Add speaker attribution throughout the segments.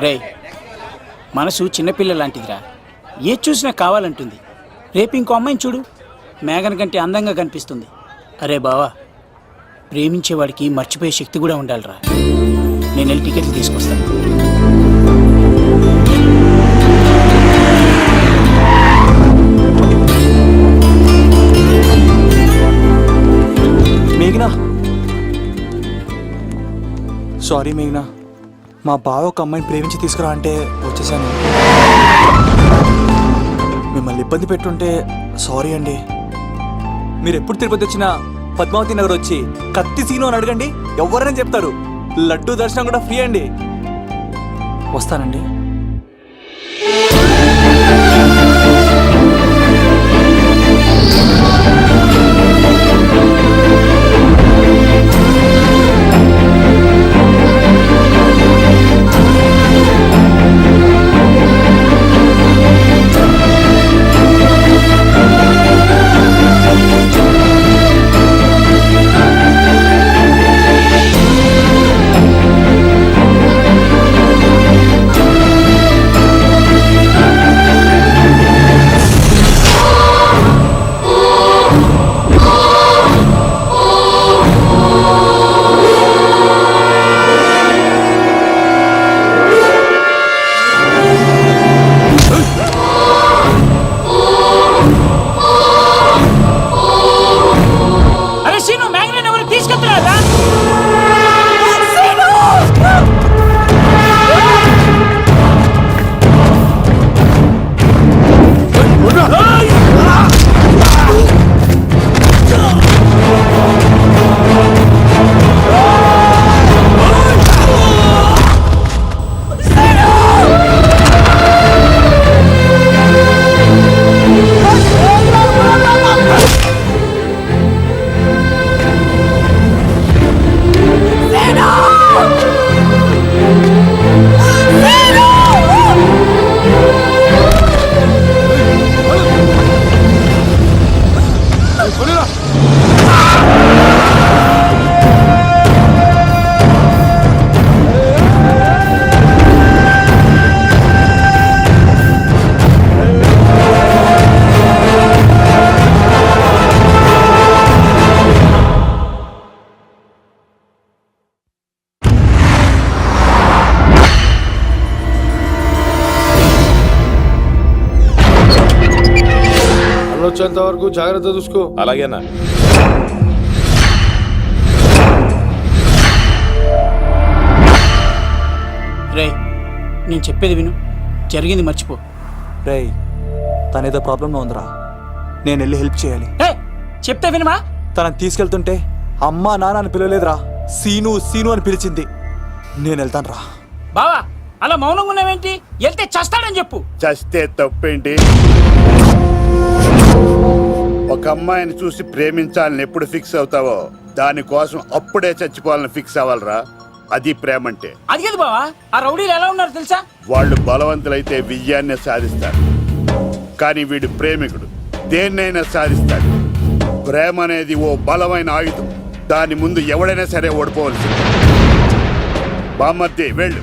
Speaker 1: రేయ్ మనసు చిన్నపిల్ల లాంటిదిరా ఏది చూసినా కావాలంటుంది. రేపు ఇంకో అమ్మాయిని చూడు. మేఘన కంటే అందంగా కనిపిస్తుంది. అరే బావా ప్రేమించేవాడికి మర్చిపోయే శక్తి కూడా ఉండాలిరా. నేను వెళ్ళి టికెట్లు తీసుకొస్తాను
Speaker 2: మేఘనా. సారీ మేఘనా. మా బావ ఒక అమ్మాయిని ప్రేమించి తీసుకురా అంటే వచ్చేసాను. మిమ్మల్ని ఇబ్బంది పెట్టుంటే సారీ అండి. మీరు ఎప్పుడు తిరుపతి వచ్చినా పద్మావతి నగర్ వచ్చి కత్తి సీను అని అడగండి ఎవరైనా చెప్తారు. లడ్డు దర్శనం కూడా ఫ్రీ అండి. వస్తానండి.
Speaker 3: అన్న వచ్చేంత వరకు జాగ్రత్త చూసుకో.
Speaker 4: అలాగేనా?
Speaker 1: రే నేను చెప్పేది విను. జరిగింది మర్చిపో.
Speaker 2: రేయ్ తనేదో ప్రాబ్లంలో ఉందిరా. నేను వెళ్ళి హెల్ప్ చేయాలి.
Speaker 1: ఏ చెప్తే వినమా
Speaker 2: తనని తీసుకెళ్తుంటే అమ్మా నాన్న అని పిలవలేదురా. సీను సీను అని పిలిచింది. నేను వెళ్తాను రా
Speaker 1: బావా అలా మౌనంగా ఉన్నావేంటి? వెళ్తే చస్తాడని చెప్పు.
Speaker 5: చస్తే తప్పేంటి? ఒక అమ్మాయిని చూసి ప్రేమించాలని ఎప్పుడు ఫిక్స్ అవుతావో దానికోసం అప్పుడే చచ్చిపోవాలని ఫిక్స్ అవ్వాలరా. అది ప్రేమంటే.
Speaker 1: అది కదా బావా ఆ రౌడీలు ఎలా ఉన్నారు తెలుసా?
Speaker 5: వాళ్ళు బలవంతులైతే విజయాన్ని సాధిస్తారు. కానీ వీడు ప్రేమికుడు దేన్నైనా సాధిస్తాడు. ప్రేమ అనేది ఓ బలమైన ఆయుధం. దాని ముందు ఎవడైనా సరే ఓడిపోవలసి బామ్మర్ది వెళ్ళు.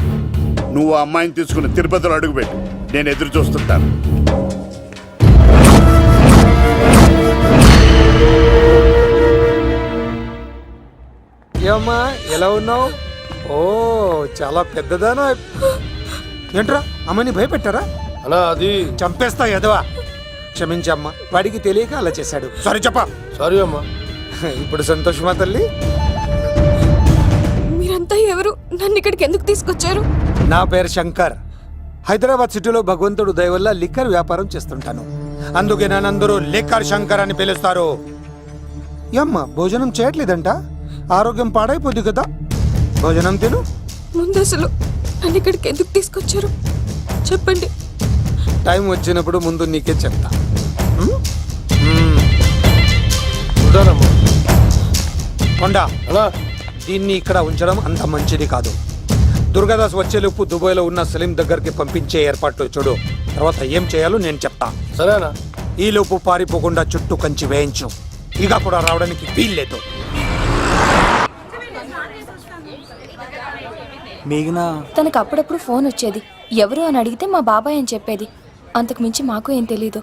Speaker 5: నువ్వు ఆ అమ్మాయిని తీసుకుని తిరుపతిలో అడుగుపెట్టు. నేను ఎదురు చూస్తుంటాను
Speaker 3: ఏమ్మా ఎలా ఉన్నావు? ఓ చాలా పెద్దదానా.
Speaker 6: ఏంట్రా అమ్మని భయపెట్టారా?
Speaker 3: అలా అది.
Speaker 6: చంపేస్తా ఎదవా క్షమించమ్మా వాడికి తెలియక అలా చేశాడు. సారీ చెప్ప.
Speaker 3: సారీ అమ్మా.
Speaker 6: ఇప్పుడు సంతోషమా తల్లి?
Speaker 7: మీరంతా ఎవరు? నన్ను ఇక్కడికి ఎందుకు తీసుకొచ్చారు?
Speaker 6: నా పేరు శంకర్. హైదరాబాద్ సిటీలో భగవంతుడు దయ వల్ల లిక్కర్ వ్యాపారం చేస్తుంటాను. అందుకే నన్నందరూ లిక్కర్ శంకర్ అని పిలుస్తారు. అమ్మ భోజనం చేయట్లేదంట? ఆరోగ్యం పాడైపోద్ది కదా. భోజనం తిను.
Speaker 7: ముందు అసలు నన్ను ఇక్కడికి ఎందుకు తీసుకొచ్చారు? చెప్పండి.
Speaker 6: టైం వచ్చినప్పుడు ముందు నీకే చెప్తా. కొండా
Speaker 3: అలా.
Speaker 6: దీన్ని ఇక్కడ ఉంచడం అంత మంచిది కాదు. దుర్గాదాస్ వచ్చేలోపు దుబాయ్లో ఉన్న సలీం దగ్గరికి పంపించే ఏర్పాట్లు చూడు. తర్వాత ఏం చేయాలో నేను చెప్తా.
Speaker 3: సరేనా?
Speaker 6: ఈ లోపు పారిపోకుండా చుట్టూ కంచి వేయించు. ఇక కూడా రావడానికి వీల్లేదు.
Speaker 2: మేఘనా?
Speaker 8: తనకు అప్పుడప్పుడు ఫోన్ వచ్చేది. ఎవరు అని అడిగితే మా బాబాయ్ అని చెప్పేది. అంతకు మించి మాకు ఏం తెలీదు.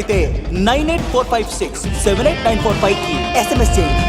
Speaker 2: అయితే nine eight four five six seven eight nine four ఫైవ్కి ఎస్ఎంఎస్ చేయండి.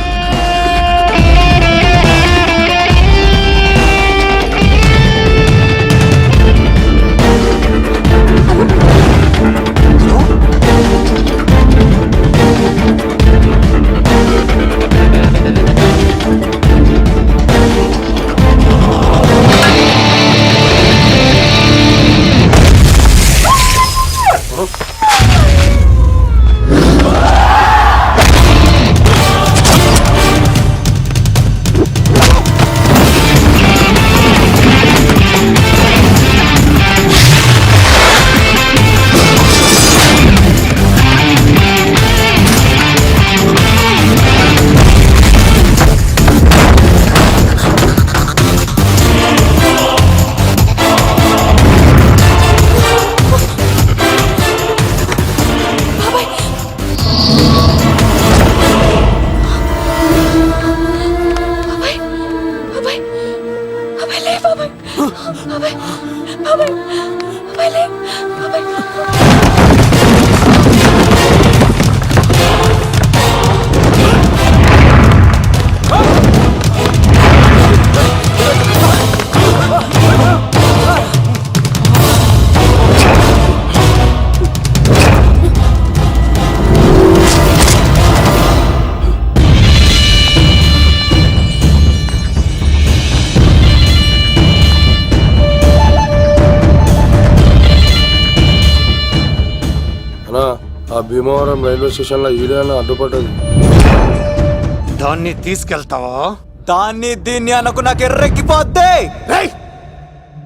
Speaker 9: భీమవరం రైల్వే స్టేషన్లో ఈడేనా అడ్డుపడ్డది.
Speaker 6: దాన్ని తీసుకెళ్తావా?
Speaker 2: దాన్ని దీన్ని అనకు నాకు ఎర్రెక్కిపోద్ది!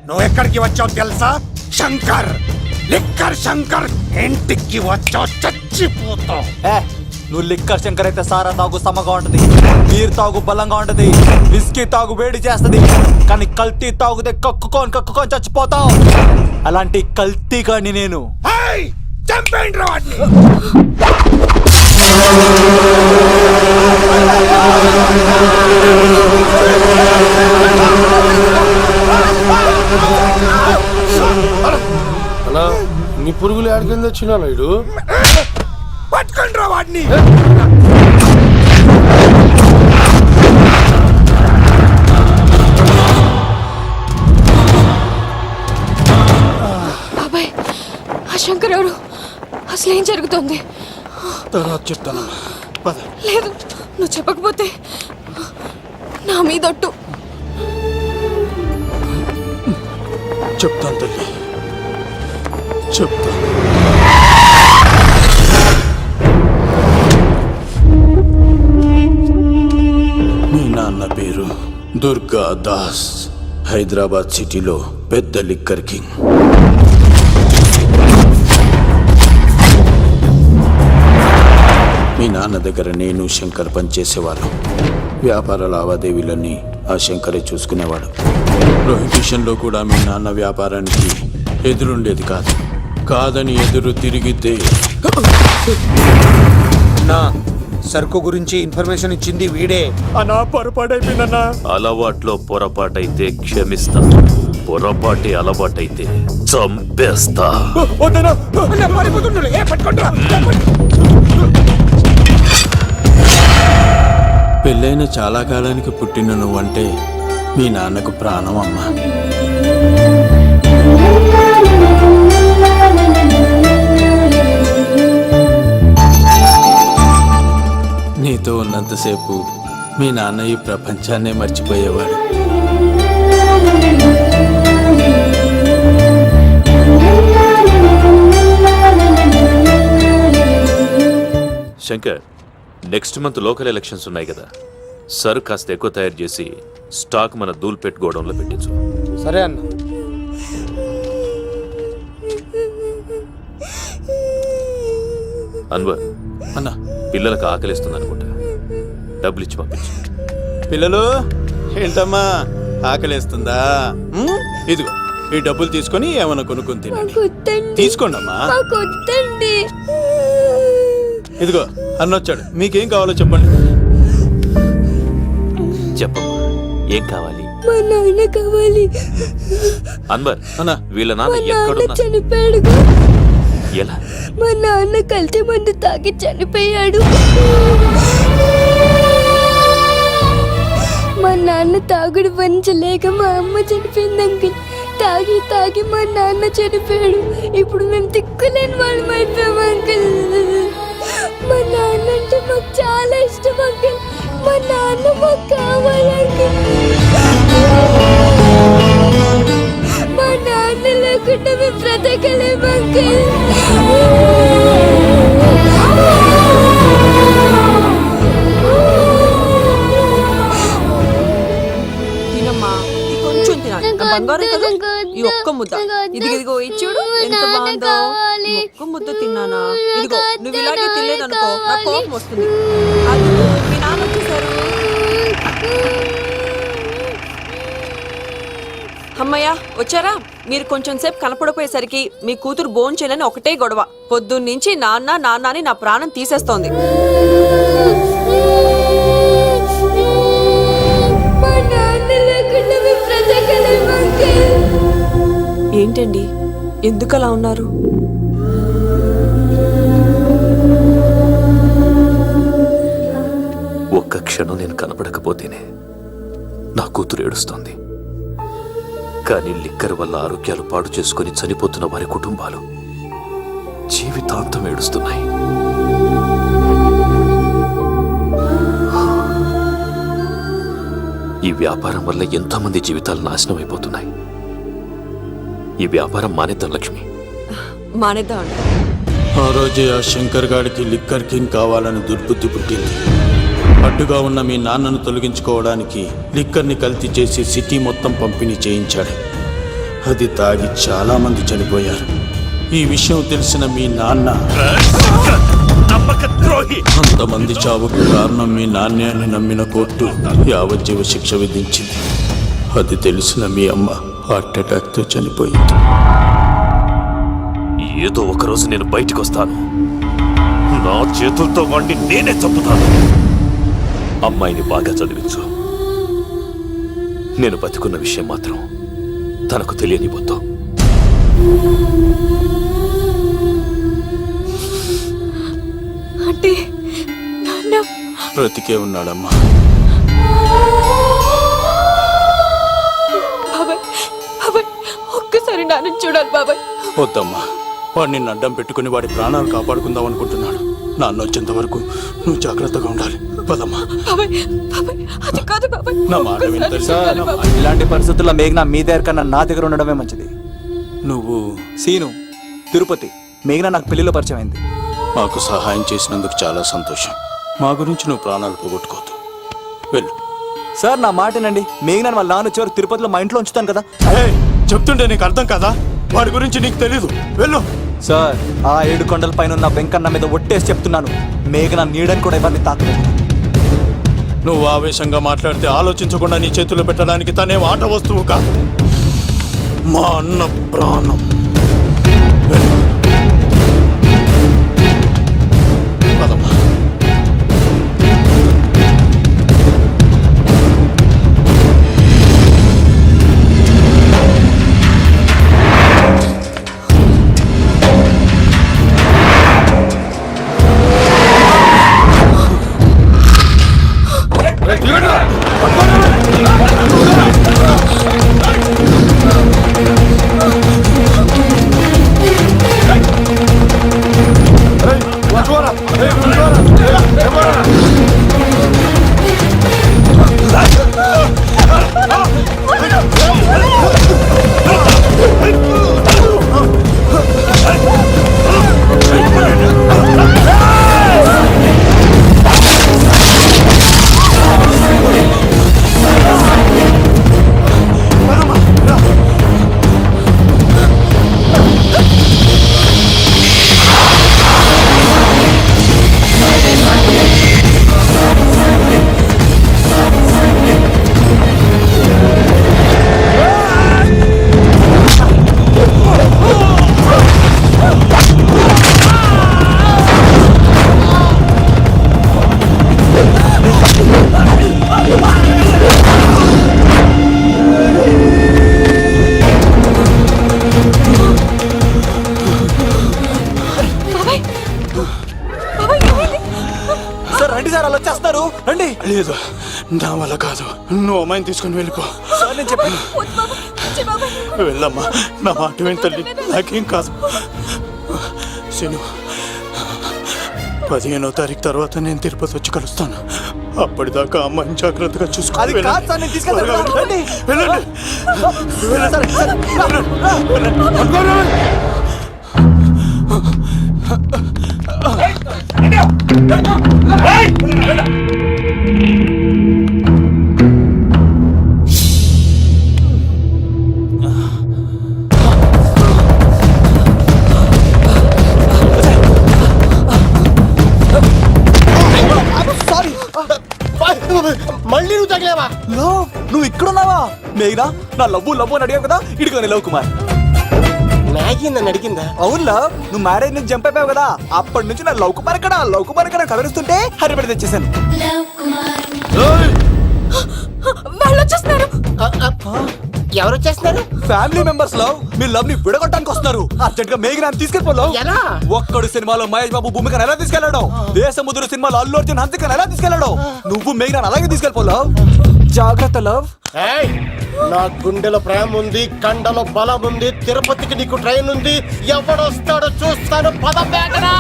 Speaker 6: నువ్వు ఎక్కడికి వచ్చావు తెలుసా? శంకర్! లిక్కర్ శంకర్ ఇంటికి వచ్చావు చచ్చిపోతావు.
Speaker 2: నువ్వు లిక్కర్ శంకర్ అయితే సారా తాగు సమ్మగా ఉంటది. బీర్ తాగు బలంగా ఉంటది. విస్కీ తాగు వేడి చేస్తది. కానీ కల్తీ తాగుతే కక్కుకొని కక్కుకొని చచ్చిపోతావు. అలాంటి కల్తీ కాని నేను!
Speaker 6: చంపేయండి రా వాడిని.
Speaker 9: అన్నా నీ పురుగులు ఆడికింద వచ్చినా ఇడు
Speaker 6: పట్టుకోండి రా వాడిని.
Speaker 8: అసలు ఏం జరుగుతోంది.
Speaker 10: తర్వాత చెప్తాను. పద.
Speaker 8: లేదు నువ్వు చెప్పకపోతే నా మీదొట్టు
Speaker 10: చెప్తాను తల్లి. చెప్తాను. మీ నాన్న పేరు దుర్గా దాస్ హైదరాబాద్ సిటీలో పెద్ద లిక్కర్ కింగ్. మీ నాన్న దగ్గర నేను శంకర్ పనిచేసేవాళ్ళం. వ్యాపార లావాదేవీలన్నీ ఆ శంకరే చూసుకునేవాడు. ప్రొహిబిషన్లో కూడా మీ నాన్న వ్యాపారానికి ఎదురుండేది కాదు. కాదని ఎదురు తిరిగితే
Speaker 6: నా సరుకు గురించి ఇన్ఫర్మేషన్ ఇచ్చింది వీడే.
Speaker 2: అన్నా పొరపాటైపోయిందన్నా.
Speaker 4: అలవాట్లో పొరపాటైతే క్షమిస్తా. పొరపాటి అలవాటైతే చంపేస్తా.
Speaker 2: వద్దనా
Speaker 10: పెళ్ళైన చాలా కాలానికి పుట్టిన నువ్వంటే మీ నాన్నకు ప్రాణం అమ్మా. నీతో ఉన్నంతసేపు మీ నాన్న ఈ ప్రపంచాన్నే మర్చిపోయేవాడు.
Speaker 4: Shankar next month local elections ఉన్నాయి కదా. సరు కాస్త ఎక్కువ తయారు చేసి స్టాక్ మన దూల్పేట్ గోడౌన్లో పెట్టించు.
Speaker 6: సరే అన్న.
Speaker 4: అన్వర్
Speaker 10: అన్నా.
Speaker 4: పిల్లలకు ఆకలిస్తుంది అనుకుంటా. డబ్బులు ఇచ్చి పంపించు.
Speaker 10: పిల్లలు ఏంటమ్మా? ఆకలేస్తుందా? ఉమ్, ఇదిగో ఈ డబ్బులు తీసుకొని ఏమైనా కొనుక్కొని తినండి. తీసుకోండి అమ్మా ఇదిగో అన్నొచ్చాడు. మీకేం కావాలో చెప్పండి.
Speaker 4: చెప్పమ్మా ఏం కావాలి?
Speaker 7: మా నాన్న కావాలి.
Speaker 4: అన్వర్
Speaker 10: అన్నా.
Speaker 4: వీళ్ళ నాన్న ఎక్కడున్నా
Speaker 7: చనిపోయాడు
Speaker 4: ఎలా?
Speaker 7: మా నాన్న కల్తీ మందు తాగి చనిపోయాడు. మా నాన్న తాగుడు భరించలేక మా అమ్మ చనిపోయింది అంకిల్ తాగి తాగి మా నాన్న చనిపోయాడు. ఇప్పుడు మేము తిక్కులేని వాళ్ళం అయిపోయాం అంకిల్. మా అంటే మాకు చాలా ఇష్టం అంకిల్ మా నాన్న మాకు కావాలి అంకిల్ మా నాన్న లేకుండా మేము బ్రతకలేము అంకిల్
Speaker 11: తినమ్మా కొంచెం తినాలి. నా బంగారం కదా? ఈ ఒక్క ముద్ద. ఇది ఇదిగో ఇచ్చుడు ఎంత బాగుందో. ఒక్క ముద్ద తిన్నానా? ఇదిగో నువ్వు ఇలాగే తినలేదనుకో నా కోపం వస్తుంది. అది మీ నాన్న వచ్చేసారు. అమ్మయ్య వచ్చారా? మీరు కొంచెం సేపు కనపడపోయేసరికి మీ కూతురు భోంచేయాలని ఒకటే గొడవ. పొద్దున్నుంచి నాన్న నాన్న అని నా ప్రాణం తీసేస్తోంది. ఏంటండి? ఎందుకు అలా ఉన్నారు?
Speaker 4: ఒక్క క్షణం నేను కనపడకపోతేనే నా కూతురు ఏడుస్తోంది. కానీ లిక్కర్ వల్ల ఆరోగ్యాలు పాడు చేసుకుని చనిపోతున్న వారి కుటుంబాలు జీవితాంతం ఏడుస్తున్నాయి. ఈ వ్యాపారం వల్ల ఎంతోమంది జీవితాలు నాశనం అయిపోతున్నాయి ఈ వ్యాపారం మానేద్దాం లక్ష్మి.
Speaker 11: మానేద్దాం అండి
Speaker 10: ఆ రోజే ఆ శంకర్ గాడికి లిక్కర్ కింగ్ కావాలని దుర్బుద్ధి పుట్టింది. అడ్డుగా ఉన్న మీ నాన్నను తొలగించుకోవడానికి లిక్కర్ని కల్తీ చేసి సిటీ మొత్తం పంపిణీ చేయించాడు. అది తాగి చాలా మంది చనిపోయారు. ఈ విషయం తెలిసిన మీ నాన్న అంతమంది చావుకు కారణం మీ నాన్నే అని నమ్మిన కోర్టు యావజ్జీవ శిక్ష విధించింది. అది తెలిసిన మీ అమ్మ. హార్ట్ అటాక్తో చనిపోయింది.
Speaker 4: ఏదో ఒక రోజు నేను బయటికి వస్తాను నా చేతులతో వాడిని నేనే చంపుతాను. అమ్మాయిని బాగా చదివించు. నేను బతికున్న విషయం మాత్రం తనకు తెలియనిపోతాం
Speaker 11: అంటే
Speaker 10: బ్రతికే ఉన్నాడమ్మా.
Speaker 11: నాన్న చూడాలి బాబాయ్.
Speaker 10: వద్దమ్మా వాడు నిన్ను అడ్డం పెట్టుకుని వాడి ప్రాణాలు కాపాడుకుందాం అనుకుంటున్నాడు. నాన్న వచ్చేంత వరకు నువ్వు జాగ్రత్తగా ఉండాలి. పదమ్మా.
Speaker 11: బాబాయ్ బాబాయ్ అది కాదు బాబాయ్.
Speaker 10: నా మాట విని.
Speaker 2: ఇలాంటి పరిస్థితుల్లో మేఘన మీ దగ్గర కన్నా నా దగ్గర ఉండడమే మంచిది.
Speaker 10: నువ్వు
Speaker 2: సీను తిరుపతి. మేఘన నాకు పెళ్ళిలో పరిచయం అయింది.
Speaker 10: మాకు సహాయం చేసినందుకు చాలా సంతోషం. మా గురించి నువ్వు ప్రాణాలు పోగొట్టుకోవద్దు. వెళ్ళు.
Speaker 2: సార్ నా మాటనండి మేఘన వాళ్ళ నాన్న వచ్చే వరకు తిరుపతిలో మా ఇంట్లో ఉంచుతాను కదా.
Speaker 10: ఏయ్, చెప్తుంటే నీకు అర్థం కదా? వాడి గురించి నీకు తెలీదు. వెళ్ళు.
Speaker 2: సార్ ఆ ఏడు కొండల పైన ఉన్న వెంకన్న మీద ఒట్టేసి చెప్తున్నాను. మేఘన నీడని కూడా ఎవరిని తాకలేదు.
Speaker 10: నువ్వు ఆవేశంగా మాట్లాడితే ఆలోచించకుండా నీ చేతుల్లో పెట్టడానికి తనే ఆట వస్తువు కాదు మా అన్న ప్రాణం. అమ్మాయిని తీసుకుని వెళ్ళిపో. వెళ్ళమ్మా. నా మాట విని తల్లి నాకేం కాదు. శను పదిహేనో తారీఖు తర్వాత నేను తిరుపతి వచ్చి కలుస్తాను. అప్పటిదాకా అమ్మాయిని జాగ్రత్తగా చూసుకో
Speaker 2: అది కాదు సార్ నేను తీసుకెళ్తాను. రండి.
Speaker 10: వెళ్ళండి.
Speaker 12: మళ్ళీ నువ్వు తగిలేవా?
Speaker 2: లవ్ నువ్వు ఇక్కడున్నావా? మేఘనా నా లవ్వు లవ్వు అని అడిగావు కదా ఇడుకోని లవ్ కుమార్.
Speaker 12: మ్యాగీ నన్ను అడిగిందా?
Speaker 2: అవును? లవ్ నువ్వు మ్యారేజ్ నుంచి జంప్ అయిపోయావు కదా అప్పటి నుంచి నా లవ్ కుమార్ ఇక్కడ లవ్ కుమార్ ఇక్కడ కలరిస్తుంటే హరిపడి తెచ్చేసాను
Speaker 11: వాళ్ళు వచ్చేస్తున్నారు
Speaker 12: ఎవరు వచ్చేస్తున్నారు?
Speaker 2: ఫ్యామిలీ మెంబర్స్ లవ్ మీ లవ్ని విడగొట్టడానికి వస్తున్నారు. అర్జెంట్గా మేఘనాన్ని తీసుకెళ్ళిపోలేవు
Speaker 12: ఎలా?
Speaker 2: ఒక్కడు సినిమాలో మహేష్ బాబు భూమికను ఎలా తీసుకెళ్ళాడు దేశముద్రు సినిమాలో అల్లు అర్జున్ హన్సికను ఎలా తీసుకెళ్ళాడు నువ్వు మేఘనాన్ని అలాగే తీసుకెళ్ళిపోలేవు జాగ్రత్త లవ్
Speaker 12: నా గుండెలో ప్రేమ ఉంది కండలో బలం ఉంది తిరుపతికి నీకు ట్రైన్ ఉంది. ఎవడొస్తాడో చూస్తాను. పద బేటరా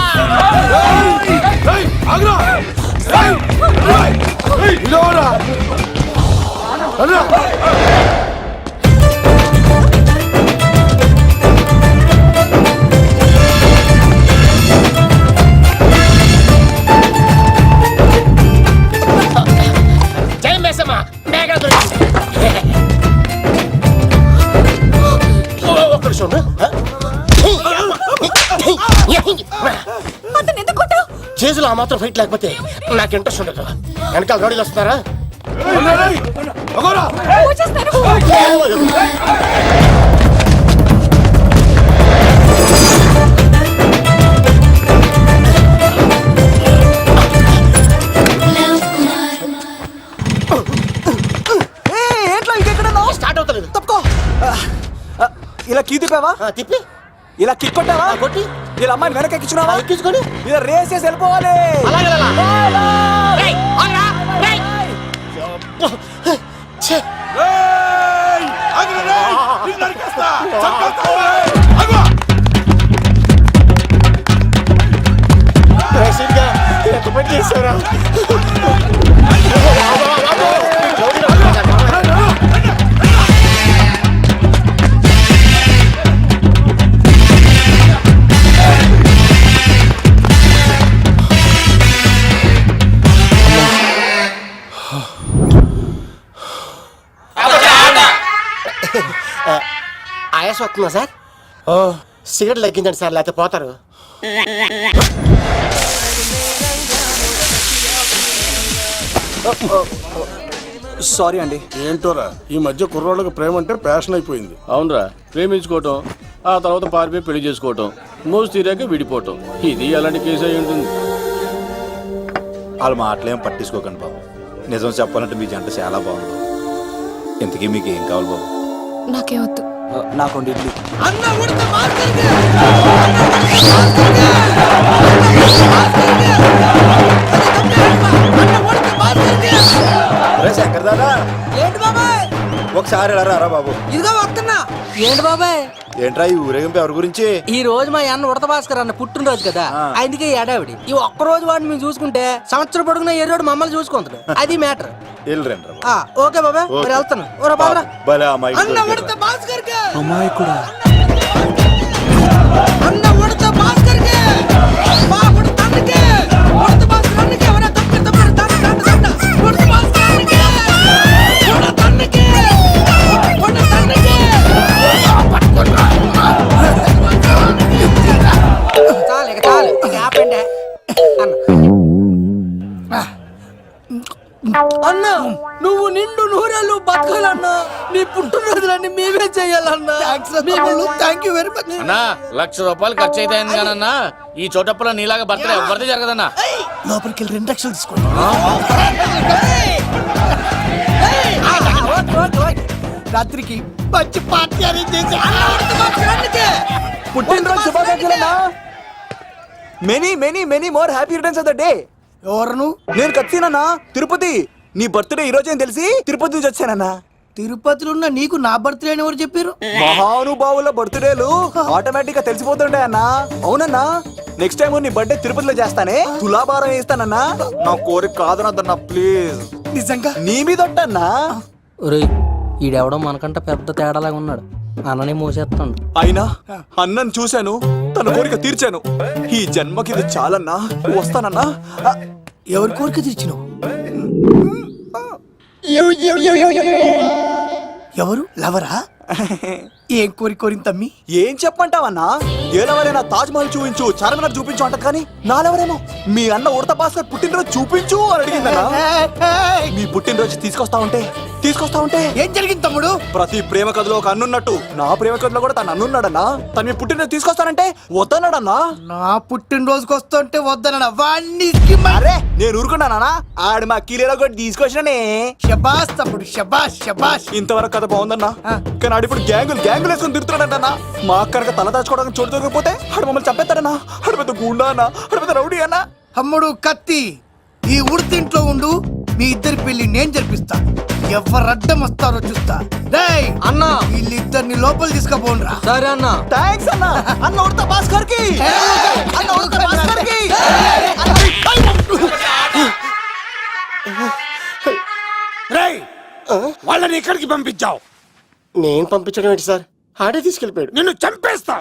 Speaker 12: చేతులు ఆ మాత్రం ఫైట్ లేకపోతే నాకు ఇంట్రెస్ట్ ఉండదు. వెనకాల గాడీలు వస్తున్నారా? స్టార్ట్ అవుతలేదు.
Speaker 2: తప్పుకో. ఇలా కీ తిప్పావా?
Speaker 12: తిప్పి.
Speaker 2: ఇలా కిక్ కొట్టావా?
Speaker 12: కొట్టి.
Speaker 2: ఇలా అమ్మాయిని వెనక ఎక్కించున్నావా
Speaker 12: ఎక్కించుకొని.
Speaker 2: ఇలా రేస్ చేసి వెళ్ళిపోవాలి.
Speaker 12: ఎంత పని? ఆయాస వస్తుందా సార్? సిగరెట్ లెక్కించండి సార్ లేకపోతే పోతారు.
Speaker 2: సారీ అండి.
Speaker 12: ఏంటోరా ఈ మధ్య కుర్రోళ్ళకి ప్రేమ అంటే ప్యాషన్ అయిపోయింది.
Speaker 13: అవునరా ప్రేమించుకోవటం ఆ తర్వాత పారిపోయి పెళ్ళి చేసుకోవటం మోజు తీరాక విడిపోవటం. ఇది అలాంటి కేసు అయి ఉంటుంది?
Speaker 14: వాళ్ళ మాటలేం పట్టించుకోకండి బాబు. నిజం చెప్పాలంటే మీ జంట చాలా బాగుంది. ఇంతకీ మీకు ఏం కావాలి బాబు?
Speaker 7: నాకే వద్దు
Speaker 2: ఆ, నాకు ఇడ్లీ
Speaker 14: రే శంకర్ దాదా
Speaker 6: ఏంటి బాబాయ్
Speaker 14: ఒకసారి రారా బాబు.
Speaker 6: ఇదిగో వస్తున్నా. ఏంటి బాబాయ్?
Speaker 14: ఏంట్రా ఈ ఊరేగింపు ఎవరి గురించి?
Speaker 6: ఈ రోజు మా అన్న ఉడత భాస్కర్ అన్న పుట్టినరోజు కదా. ఆయనకి ఏడావిడి ఈ ఒక్క రోజు వాడిని మేము చూసుకుంటే సంవత్సరం పొడుగున ఏ రోడ్డు మమ్మల్ని చూసుకుంటాడు. అది మ్యాటర్.
Speaker 14: రా
Speaker 6: ఓకే బాబాయ్ మరి వెళ్తాను
Speaker 14: అమ్మాయి
Speaker 2: కూడా
Speaker 6: అన్న నువ్వు నిండు నూరేళ్ళు బతకాలన్నా నీ పుట్టినరోజులన్నీ మేమే చేయాలన్నా. థ్యాంక్ యూ వెరీ మచ్
Speaker 13: అన్నా లక్ష రూపాయలు ఖర్చు అయితే కానన్నా ఈ చోటప్పుల నీలాగా బర్త్డే ఎవరిది జరగదన్నా?
Speaker 6: లోపలికి వెళ్ళి రెండు లక్షలు తీసుకోండి రాత్రికి మంచి పార్టీ అరేంజ్ చేసి
Speaker 2: పుట్టినరోజు శుభాకాంక్షలన్నా many many many more happy returns of the day
Speaker 3: ఎవరు
Speaker 2: నేను కత్తినన్నా? తిరుపతి నీ బర్త్డే ఈ రోజే తెలిసి? తిరుపతి నుంచి వచ్చానన్నా.
Speaker 3: తిరుపతిలో ఉన్న నీకు నా బర్త్డే అని ఎవరు చెప్పారు?
Speaker 2: మహానుభావుల బర్త్డేలు ఆటోమేటిక్గా తెలిసిపోతుండే అన్నా అవునన్నా నెక్స్ట్ టైం నీ బర్త్డే తిరుపతిలో చేస్తానే? తులాభారం వేస్తానన్నా నా కోరిక కాదనద్దన్నా ప్లీజ్.
Speaker 3: నిజంగా?
Speaker 2: నీ మీద ఒట్టన్నా.
Speaker 15: ఒరేయ్ ఈడెవడో మనకంట పెద్ద తేడాలాగా ఉన్నాడు. అన్ననే మోసేస్తాడు
Speaker 2: అయినా అన్నను చూశాను తన కోరిక తీర్చాను. ఈ జన్మకి ఇది చాలన్నా వస్తానన్నా.
Speaker 3: ఎవరి కోరిక తీర్చినావు? ఎవరు? లవరా ఏం కోరి కోరింది తమ్మి?
Speaker 2: ఏం చెప్పంటావన్నా? ఏలవరైనా తాజ్ మహల్ చూపించు చార్మినార్ చూపించు అంట కానీ నాలెవరేమో? మీ అన్న ఉడత భాస్కర్ పుట్టినరోజు చూపించు అని అడిగిందన్నా. మీ పుట్టినరోజు తీసుకొస్తా ఉంటే తీసుకొస్తా ఉంటే.
Speaker 3: ఏం జరిగింది తమ్ముడు?
Speaker 2: ప్రతి ప్రేమ కథలో ఒక అన్నున్నట్టు నా ప్రేమ కథలో కూడా తను అన్నున్నాడన్నా. తను మీ పుట్టినరోజు తీసుకొస్తానంటే వద్దన్నాడన్నా.
Speaker 3: నా పుట్టినరోజుకి వస్తుంటే వద్దన వాణ్ణి
Speaker 2: అరే నేను ఊరుకున్నానా ఆడు మా కీలేలో కూడా తీసుకొచ్చిననే.
Speaker 3: షబాష్ తమ్ముడు షబాష్ షబాష్
Speaker 2: ఇంతవరకు కథ బాగుందన్నా. కానీ ఆడు ఇప్పుడు గ్యాంగులు గ్యాంగులు వేసుకొని తిరుగుతున్నాడంటన్నా మా కనుక తల దాచుకోవడానికి చోటు దొరికిపోతే ఆడు మమ్మల్ని చంపేస్తాడన్నా ఆడు పెద్ద గుండా అన్న ఆడు పెద్ద రౌడీ అన్నా
Speaker 3: తమ్ముడు కత్తి ఈ ఉడితింట్లో ఉండు మీ ఇద్దరి పెళ్ళి నేను జరిపిస్తా ఎవరు అడ్డం వస్తారో చూస్తా రేయ్
Speaker 15: అన్నా
Speaker 3: వీళ్ళిద్దరిని లోపల తీసుకుపోండ్రా
Speaker 15: సరే అన్నా
Speaker 2: థ్యాంక్స్ అన్న అన్న ఉడత భాస్కర్కి అన్న ఉడత భాస్కర్కి
Speaker 6: రేయ్ వాళ్ళని ఎక్కడికి పంపించావు
Speaker 12: నేను పంపించడం ఏంటి సార్? ఆడే తీసుకెళ్ళిపోయాడు.
Speaker 6: నిన్ను చంపేస్తా!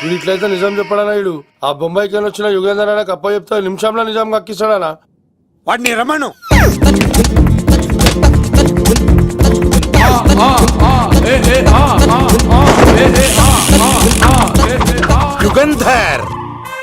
Speaker 3: వీడు ఇట్లయితే నిజం చెప్పడానా వీడు ఆ బొంబాయికి వచ్చిన యుగేందర్ అన్న కప్ప చెప్తా నిమిషంలో నిజం కక్కిస్తాడానా
Speaker 6: వాడిని రమణు యుగంధర్!